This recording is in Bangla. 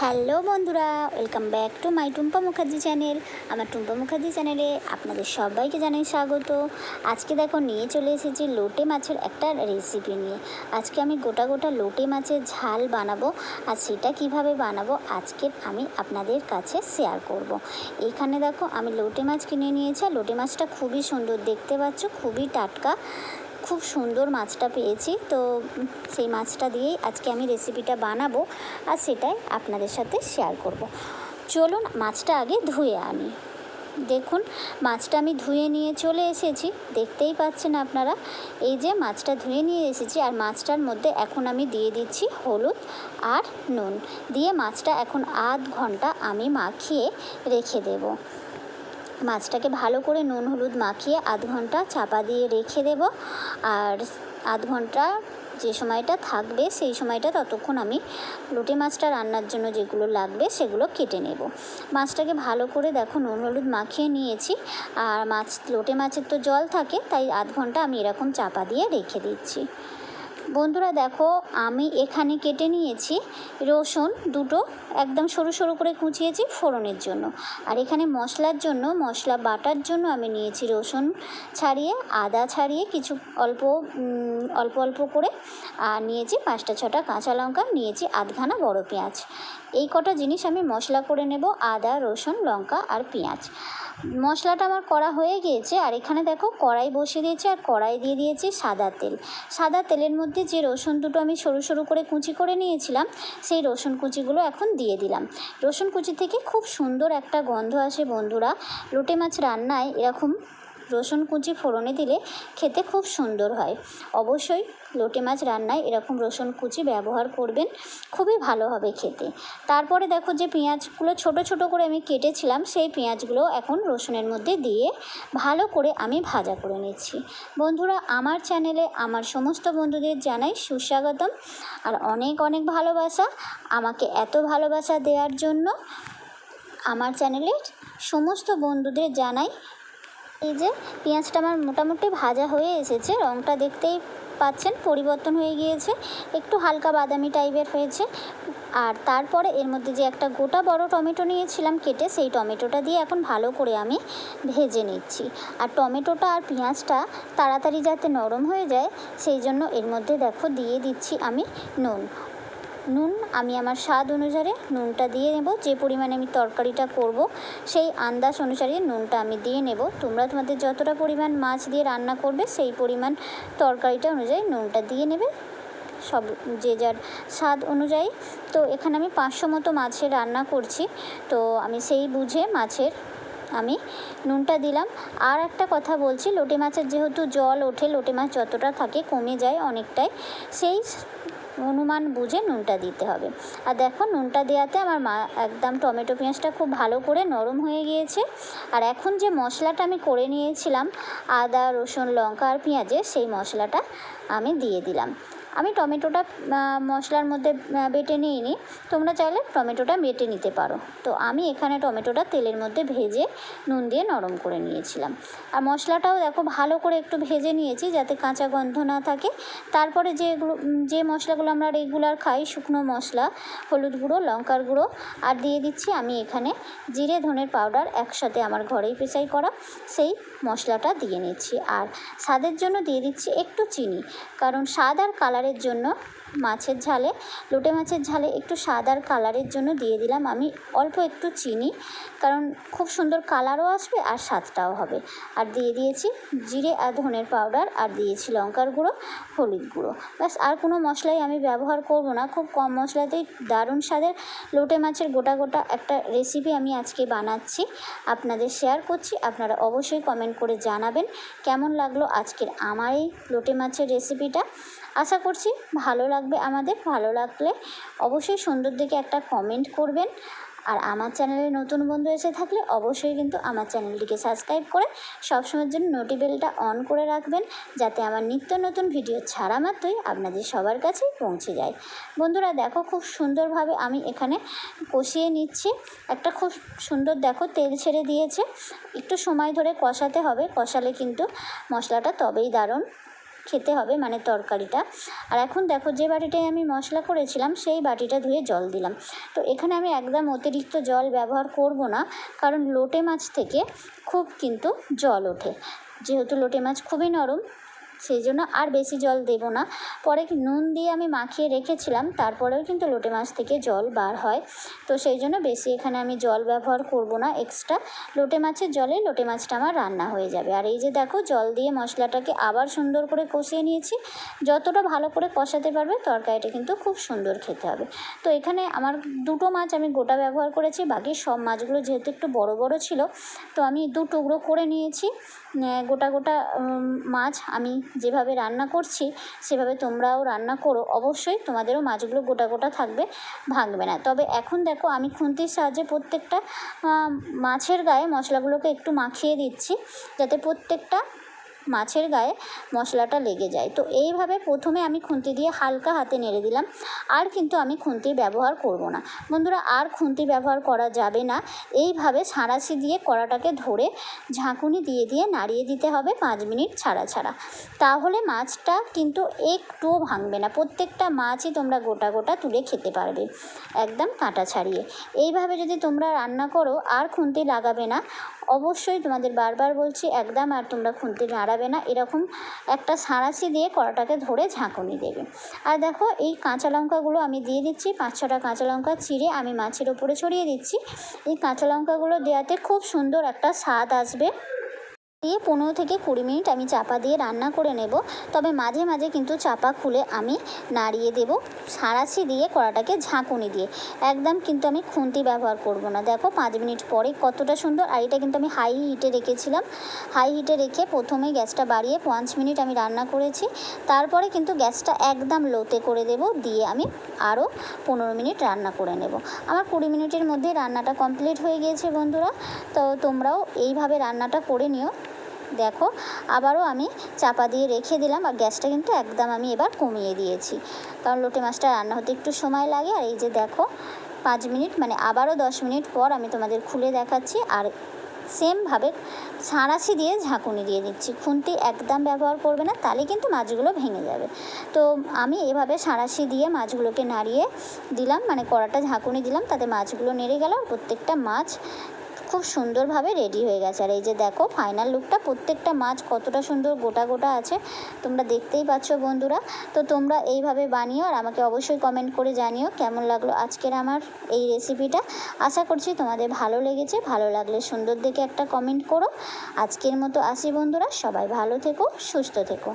হ্যালো বন্ধুরা, welcome back to my Tumpa Mukherjee channel. আমার টুম্পা মুখার্জি চ্যানেলে আপনাদের সবাইকে জানাই স্বাগত। আজকে দেখো, নিয়ে চলে এসেছি লোটে মাছের একটা রেসিপি নিয়ে। আজকে আমি গোটা গোটা লোটে মাছের ঝাল বানাবো আর সেটা কীভাবে বানাবো আজকে আমি আপনাদের কাছে শেয়ার করব। এখানে দেখো, আমি লোটে মাছ কিনে নিয়েছি লোটে মাছটা খুবই সুন্দর, দেখতে পাচ্ছ? খুবই টাটকা। খুব সুন্দর মাছটা পেয়েছি। তো সেই মাছটা দিয়েই আজকে আমি রেসিপিটা বানাবো আর সেটাই আপনাদের সাথে শেয়ার করব। চলুন মাছটা আগে ধুয়ে আনি। দেখুন, মাছটা আমি ধুয়ে নিয়ে চলে এসেছি। দেখতেই পাচ্ছেন আপনারা, এই যে মাছটা ধুয়ে নিয়ে এসেছি আর মাছটার মধ্যে এখন আমি দিয়ে দিচ্ছি হলুদ আর নুন। দিয়ে মাছটা এখন আধ ঘণ্টা আমি মাখিয়ে রেখে দেবো। মাছটাকে ভালো করে নুন হলুদ মাখিয়ে আধ ঘণ্টা চাপা দিয়ে রেখে দেব। আর আধ ঘণ্টা যে সময়টা থাকবে সেই সময়টা ততক্ষণ আমি লোটে মাছটা রান্নার জন্য যেগুলো লাগবে সেগুলো কেটে নেব। মাছটাকে ভালো করে দেখো নুন হলুদ মাখিয়ে নিয়েছি। আর মাছ, লোটে মাছের তো জল থাকে, তাই আধ ঘণ্টা আমি এরকম চাপা দিয়ে রেখে দিচ্ছি। বন্ধুরা দেখো, আমি এখানে কেটে নিয়েছি রসুন দুটো, একদম সরু সরু করে কুচিয়েছি ফোড়নের জন্য। আর এখানে মশলার জন্য, মশলা বাটার জন্য আমি নিয়েছি রসুন ছাড়িয়ে, আদা ছাড়িয়ে কিছু অল্প অল্প অল্প করে, আর নিয়েছি পাঁচটা ছটা কাঁচা লঙ্কা, নিয়েছি আধখানা বড় পেঁয়াজ। এই কটা জিনিস আমি মশলা করে নেব, আদা, রসুন, লঙ্কা আর পেঁয়াজ। মশলাটা আমার করা হয়ে গিয়েছে, আর এখানে দেখো কড়াই বসিয়ে দিয়েছি, আর কড়াই দিয়ে দিয়েছি সাদা তেল। সাদা তেলের মধ্যে যে রসুন দুটো আমি সরু সরু করে কুচি করে নিয়েছিলাম, সেই রসুন কুচিগুলো এখন দিয়ে দিলাম। রসুন কুচি থেকে খুব সুন্দর একটা গন্ধ আসে বন্ধুরা। লোটে মাছ রান্নায় এরকম রসুন কুচি ফোড়নে দিলে খেতে খুব সুন্দর হয়। অবশ্যই লোটে মাছ রান্নায় এরকম রসুন কুচি ব্যবহার করবেন, খুবই ভালো হবে খেতে। তারপরে দেখো যে পেঁয়াজগুলো ছোট ছোট করে আমি কেটেছিলাম, সেই পেঁয়াজগুলো এখন রসুনের মধ্যে দিয়ে ভালো করে আমি ভাজা করে নিচ্ছি। বন্ধুরা, আমার চ্যানেলে আমার সমস্ত বন্ধুদের জানাই সুস্বাগতম আর অনেক অনেক ভালোবাসা। আমাকে এত ভালোবাসা দেওয়ার জন্য আমার চ্যানেলের সমস্ত বন্ধুদের জানাই এই যে পেঁয়াজটা আমার মোটামুটি ভাজা হয়ে এসেছে রঙটা দেখতেই পাচ্ছেন পরিবর্তন হয়ে গিয়েছে, একটু হালকা বাদামি টাইপের হয়েছে। আর তারপরে এর মধ্যে যে একটা গোটা বড় টমেটো নিয়েছিলাম কেটে, সেই টমেটোটা দিয়ে এখন ভালো করে আমি ভেজে নিচ্ছি। আর টমেটোটা আর পেঁয়াজটা তাড়াতাড়ি যাতে নরম হয়ে যায়, সেই জন্য এর মধ্যে দেখো দিয়ে দিচ্ছি আমি নুন। নুন, আমি আমার স্বাদ অনুসারে নুনটা দিয়ে নেব। যে পরিমাণে আমি তরকারিটা করব, সেই আন্দাজ অনুসারে নুনটা আমি দিয়ে নেব। তোমরা তোমাদের যতটা পরিমাণ মাছ দিয়ে রান্না করবে, সেই পরিমাণ তরকারিটা অনুযায়ী নুনটা দিয়ে নেবে। সব যে যার স্বাদ অনুযায়ী। তো এখানে আমি পাঁচশো মতো মাছের রান্না করছি। তো আমি সেই বুঝে মাছের আমি নুনটা দিলাম। আর একটা কথা বলছি, লোটে মাছের যেহেতু জল ওঠে, লোটে মাছ যতটা থাকে কমে যায় অনেকটাই। সেই অনুমান বুঝে নুনটা দিতে হবে। আর দেখো, নুনটা দেওয়াতে আমার মা একদম টমেটো পেঁয়াজটা খুব ভালো করে নরম হয়ে গিয়েছে। আর এখন যে মশলাটা আমি করে নিয়েছিলাম, আদা, রসুন, লঙ্কা আর পেঁয়াজে, সেই মশলাটা আমি দিয়ে দিলাম। আমি টমেটোটা মশলার মধ্যে বেটে নিইনি। তোমরা চাইলে টমেটোটা বেটে নিতে পারো। তো আমি এখানে টমেটোটা তেলের মধ্যে ভেজে নুন দিয়ে নরম করে নিয়েছিলাম। আর মশলাটাও দেখো, ভালো করে একটু ভেজে নিয়েছি যাতে কাঁচা গন্ধ না থাকে। তারপরে যেগুলো যে মশলাগুলো আমরা রেগুলার খাই, শুকনো মশলা, হলুদ গুঁড়ো, লঙ্কার গুঁড়ো, আর দিয়ে দিচ্ছি আমি এখানে জিরে, ধনের পাউডার একসাথে আমার ঘরেই পেঁচাই করা। সেই মশলাটা দিয়ে নিচ্ছি। আর স্বাদের জন্য দিয়ে দিচ্ছি একটু চিনি, কারণ স্বাদ আর কালারের জন্য মাছের ঝালে, লোটে মাছের ঝালে একটু স্বাদ আর কালারের জন্য দিয়ে দিলাম। আমি অল্প একটু চিনি, কারণ খুব সুন্দর কালারও আসবে আর স্বাদটাও হবে। আর দিয়ে দিয়েছি জিরে আর ধনের পাউডার, আর দিয়েছি লঙ্কার গুঁড়ো, হলুদ গুঁড়ো। ব্যাস, আর কোনো মশলাই আমি ব্যবহার করব না। খুব কম মশলাতেই দারুণ স্বাদের লোটে মাছের গোটা গোটা একটা রেসিপি আমি আজকে বানাচ্ছি। আপনাদের শেয়ার করছি। আপনারা অবশ্যই কমেন্ট করে জানাবেন, কেমন লাগল আজকের আমার এই লোটে মাছের রেসিপিটা আশা করছি ভালো লাগবে আমাদের, ভালো লাগলে অবশ্যই সুন্দর দেখে একটা কমেন্ট করবেন। আর আমার চ্যানেলে নতুন বন্ধু এসে থাকলে অবশ্যই কিন্তু আমার চ্যানেলটিকে সাবস্ক্রাইব করে সবসময়ের জন্য নোটিবেলটা অন করে রাখবেন, যাতে আমার নিত্য নতুন ভিডিও ছাড়া মাত্রই আপনাদের সবার কাছেই পৌঁছে যায়। বন্ধুরা দেখো খুব সুন্দরভাবে আমি এখানে কষিয়ে নিচ্ছি। একটা খুব সুন্দর দেখো তেল ছেড়ে দিয়েছে। একটু সময় ধরে কষাতে হবে, কষালে কিন্তু মশলাটা তবেই দারুণ। খেতে হবে মানে তরকারিটা। আর এখন দেখো, যে বাটিটায় আমি মশলা করেছিলাম, সেই বাটিটা ধুয়ে জল দিলাম। তো এখানে আমি একদম অতিরিক্ত জল ব্যবহার করব না, কারণ লোটে মাছ থেকে খুব কিন্তু জল ওঠে। যেহেতু লোটে মাছ খুবই নরম সেই জন্য আর বেশি জল দেব না। পরে নুন দিয়ে আমি মাখিয়ে রেখেছিলাম, তারপরেও কিন্তু লোটে মাছ থেকে জল বার হয়। তো সেই জন্য বেশি এখানে আমি জল ব্যবহার করব না এক্সট্রা লোটে মাছের জলে লোটে মাছটা আমার রান্না হয়ে যাবে। আর এই যে দেখো, জল দিয়ে মশলাটাকে আবার সুন্দর করে কষিয়ে নিয়েছি। যতটা ভালো করে কষাতে পারবে, তরকারিটা কিন্তু খুব সুন্দর খেতে হবে। তো এখানে আমার দুটো মাছ আমি গোটা ব্যবহার করেছি, বাকি সব মাছগুলো যেহেতু একটু বড় বড় ছিল, তো আমি দু টুকরো করে নিয়েছি। গোটা গোটা মাছ আমি যেভাবে রান্না করছি, সেভাবে তোমরাও রান্না করো। অবশ্যই তোমাদেরও মাছগুলো গোটা গোটা থাকবে, ভাঙবে না। তবে এখন দেখো আমি খুন্তির সাহায্যে প্রত্যেকটা মাছের গায়ে মশলাগুলোকে একটু মাখিয়ে দিচ্ছি, যাতে প্রত্যেকটা মাছের গায়ে মশলাটা লেগে যায়। তো এইভাবে প্রথমে আমি খুন্তি দিয়ে হালকা হাতে নেড়ে দিলাম। আর কিন্তু আমি খুন্তির ব্যবহার করব না। বন্ধুরা, আর খুন্তি ব্যবহার করা যাবে না। এইভাবে ছাড়াছি দিয়ে কড়াটাকে ধরে ঝাঁকুনি দিয়ে দিয়ে নাড়িয়ে দিতে হবে পাঁচ মিনিট ছাড়া ছাড়া। তাহলে মাছটা কিন্তু একটুও ভাঙবে না। প্রত্যেকটা মাছই তোমরা গোটা গোটা তুলে খেতে পারবে। একদম কাঁটা ছাড়িয়ে। এইভাবে যদি তোমরা রান্না করো, আর খুন্তি লাগাবে না অবশ্যই তোমাদের বারবার বলছি, একদম আর তোমরা খুন্তি নাড়াবে না। এরকম একটা সাঁড়াশি দিয়ে কড়াটাকে ধরে ঝাঁকুনি দেবে। আর দেখো, এই কাঁচা লঙ্কাগুলো আমি দিয়ে দিচ্ছি, পাঁচ ছটা কাঁচা লঙ্কা চিড়ে আমি মাছের ওপরে ছড়িয়ে দিচ্ছি। এই কাঁচা লঙ্কাগুলো দেওয়াতে খুব সুন্দর একটা স্বাদ আসবে। দিয়ে পনেরো থেকে কুড়ি মিনিট আমি চাপা দিয়ে রান্না করে নেব। তবে মাঝে মাঝে কিন্তু চাপা খুলে আমি নাড়িয়ে দেব সাঁড়াশি দিয়ে কড়াটাকে ঝাঁকুনি দিয়ে। একদম কিন্তু আমি খুন্তি ব্যবহার করব না। দেখো পাঁচ মিনিট পরে কতটা সুন্দর। আর এটা কিন্তু আমি হাই হিটে রেখেছিলাম। হাই হিটে রেখে প্রথমে গ্যাসটা বাড়িয়ে পাঁচ মিনিট আমি রান্না করেছি। তারপরে কিন্তু গ্যাসটা একদম লোতে করে দেব। দিয়ে আমি আরও পনেরো মিনিট রান্না করে নেব। আমার কুড়ি মিনিটের মধ্যে রান্নাটা কমপ্লিট হয়ে গিয়েছে বন্ধুরা। তো তোমরাও এইভাবে রান্নাটা করে নিও। দেখো, আবারও আমি চাপা দিয়ে রেখে দিলাম আর গ্যাসটা কিন্তু একদম আমি এবার কমিয়ে দিয়েছি। কারণ লোটে মাছটা রান্না হতে একটু সময় লাগে আর এই যে দেখো, পাঁচ মিনিট মানে আবারও দশ মিনিট পর আমি তোমাদের খুলে দেখাচ্ছি আর সেমভাবে ছাঁড়াছি দিয়ে ঝাঁকুনি দিয়ে দিচ্ছি। খুন্তি একদম ব্যবহার করবে না, তাহলে কিন্তু মাছগুলো ভেঙে যাবে। তো আমি এভাবে সাঁড়াশি দিয়ে মাছগুলোকে নাড়িয়ে দিলাম মানে কড়াটা ঝাঁকুনি দিলাম, তাতে মাছগুলো নেড়ে গেল প্রত্যেকটা মাছ খুব সুন্দরভাবে রেডি হয়ে গেছে। আর এই যে দেখো ফাইনাল লুকটা প্রত্যেকটা মাছ কতটা সুন্দর গোটা গোটা আছে। তোমরা দেখতেই পাচ্ছ বন্ধুরা। তো তোমরা এইভাবে বানিও আর আমাকে অবশ্যই কমেন্ট করে জানিও কেমন লাগল আজকের আমার এই রেসিপিটা আশা করছি তোমাদের ভালো লেগেছে। ভালো লাগলে সুন্দর দেখে একটা কমেন্ট করো। আজকের মতো আসি বন্ধুরা। সবাই ভালো থেকো, সুস্থ থেকো।